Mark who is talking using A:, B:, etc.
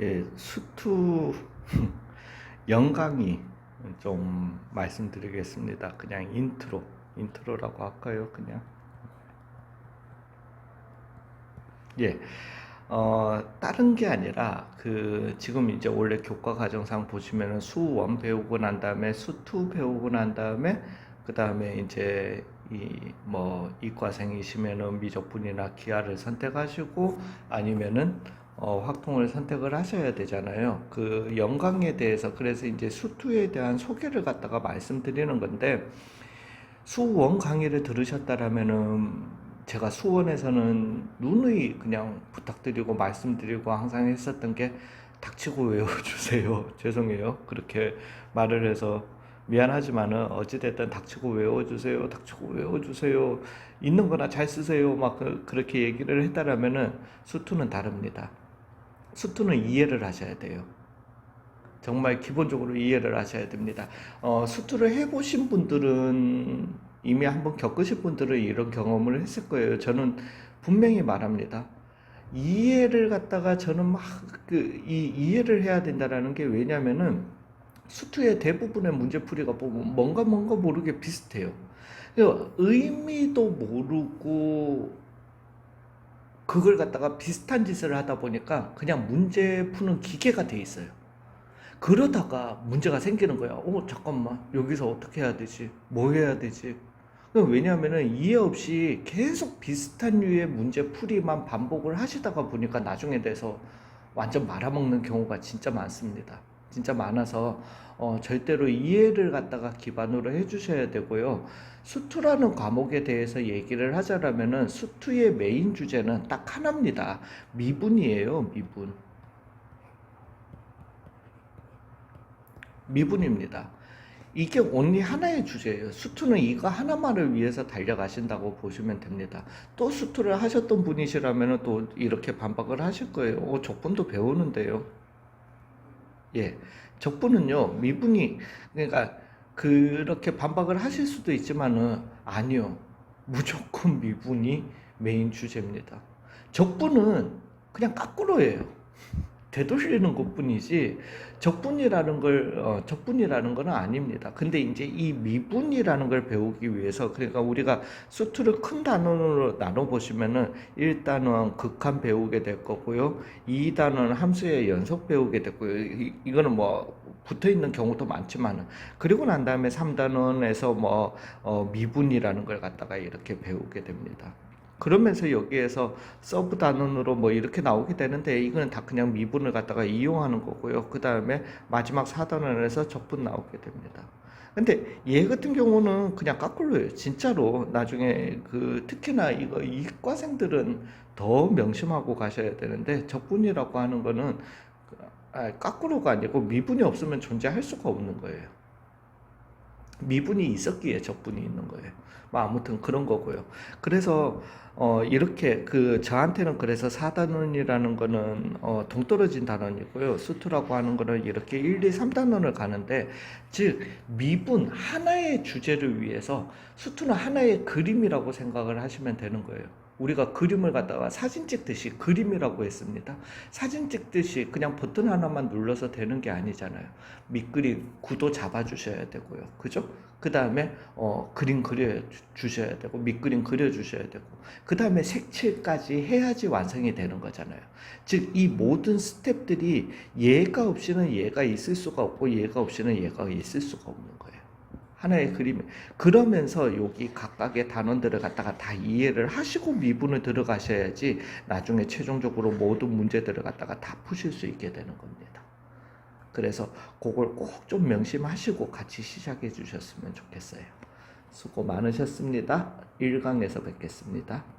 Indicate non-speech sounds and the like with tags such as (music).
A: 예, 수투 (laughs) 영강이 좀 말씀드리겠습니다. 그냥 인트로, 인트로라고 할까요? 그냥. 예, 어, 다른 게 아니라 그 지금 이제 원래 교과 과정상 보시면은 수원 배우고 난 다음에 수투 배우고 난 다음에 그 다음에 이제 이 뭐 이과생이시면은 미적분이나 기하를 선택하시고 아니면은 어, 확통을 선택을 하셔야 되잖아요. 그 영광에 대해서 그래서 이제 수투에 대한 소개를 갖다가 말씀드리는 건데 수원 강의를 들으셨다라면은 제가 수원에서는 누누이 그냥 부탁드리고 말씀드리고 항상 했었던 게 닥치고 외워주세요. (laughs) 죄송해요. 그렇게 말을 해서 미안하지만은 어찌됐든 닥치고 외워주세요. 닥치고 외워주세요. 있는 거나 잘 쓰세요. 막 그, 그렇게 얘기를 했다라면은 수투는 다릅니다. 수투는 이해를 하셔야 돼요. 정말 기본적으로 이해를 하셔야 됩니다. 어, 수투를 해보신 분들은 이미 한번 겪으신 분들은 이런 경험을 했을 거예요. 저는 분명히 말합니다. 이해를 갖다가 저는 막 그 이 이해를 해야 된다라는 게 왜냐면은 수투의 대부분의 문제풀이가 보면 뭔가 뭔가 모르게 비슷해요. 의미도 모르고 그걸 갖다가 비슷한 짓을 하다 보니까 그냥 문제 푸는 기계가 돼 있어요. 그러다가 문제가 생기는 거야. 어, 잠깐만. 여기서 어떻게 해야 되지? 뭐 해야 되지? 그럼 왜냐하면은 이해 없이 계속 비슷한 류의 문제 풀이만 반복을 하시다가 보니까 나중에 돼서 완전 말아먹는 경우가 진짜 많습니다. 진짜 많아서 어, 절대로 이해를 갖다가 기반으로 해주셔야 되고요. 수투라는 과목에 대해서 얘기를 하자라면은 수투의 메인 주제는 딱 하나입니다. 미분이에요, 미분. 미분입니다. 이게 only 하나의 주제예요. 수투는 이거 하나만을 위해서 달려가신다고 보시면 됩니다. 또 수투를 하셨던 분이시라면 또 이렇게 반박을 하실 거예요. 어, 적분도 배우는데요. 예. 적분은요, 미분이, 그러니까 그렇게 반박을 하실 수도 있지만은 아니요. 무조건 미분이 메인 주제입니다. 적분은 그냥 거꾸로예요. 되돌리는 것뿐이지 적분이라는 걸 어, 적분이라는 거는 아닙니다. 근데 이제 이 미분이라는 걸 배우기 위해서 그러니까 우리가 수투를 큰 단원으로 나눠 보시면은 1단원 극한 배우게 될 거고요. 2단원 함수의 연속 배우게 됐고요. 이, 이거는 뭐 붙어 있는 경우도 많지만은 그리고 난 다음에 3단원에서 뭐 어, 미분이라는 걸 갖다가 이렇게 배우게 됩니다. 그러면서 여기에서 서브 단원으로 뭐 이렇게 나오게 되는데 이거는 다 그냥 미분을 갖다가 이용하는 거고요. 그 다음에 마지막 4단원에서 적분 나오게 됩니다. 근데 얘 같은 경우는 그냥 거꾸로예요. 진짜로 나중에 그 특히나 이거 이과생들은 더 명심하고 가셔야 되는데 적분이라고 하는 거는 아, 거꾸로가 아니고 미분이 없으면 존재할 수가 없는 거예요. 미분이 있었기에 적분이 있는 거예요. 뭐 아무튼 그런 거고요. 그래서 어 이렇게 그 저한테는 그래서 4단원이라는 거는 어 동떨어진 단원이고요. 수투라고 하는 거는 이렇게 1, 2, 3단원을 가는데 즉 미분 하나의 주제를 위해서 수투는 하나의 그림이라고 생각을 하시면 되는 거예요. 우리가 그림을 갖다가 사진 찍듯이 그림이라고 했습니다. 사진 찍듯이 그냥 버튼 하나만 눌러서 되는 게 아니잖아요. 밑그림 구도 잡아 주셔야 되고요. 그죠? 그 다음에 어, 그림 그려 주셔야 되고 밑그림 그려 주셔야 되고 그 다음에 색칠까지 해야지 완성이 되는 거잖아요. 즉 이 모든 스텝들이 얘가 없이는 얘가 있을 수가 없고 얘가 없이는 얘가 있을 수가 없는 거예요. 하나의 그림. 그러면서 여기 각각의 단원들을 갖다가 다 이해를 하시고 미분을 들어가셔야지 나중에 최종적으로 모든 문제들을 갖다가 다 푸실 수 있게 되는 겁니다. 그래서 그걸 꼭 좀 명심하시고 같이 시작해 주셨으면 좋겠어요. 수고 많으셨습니다. 1강에서 뵙겠습니다.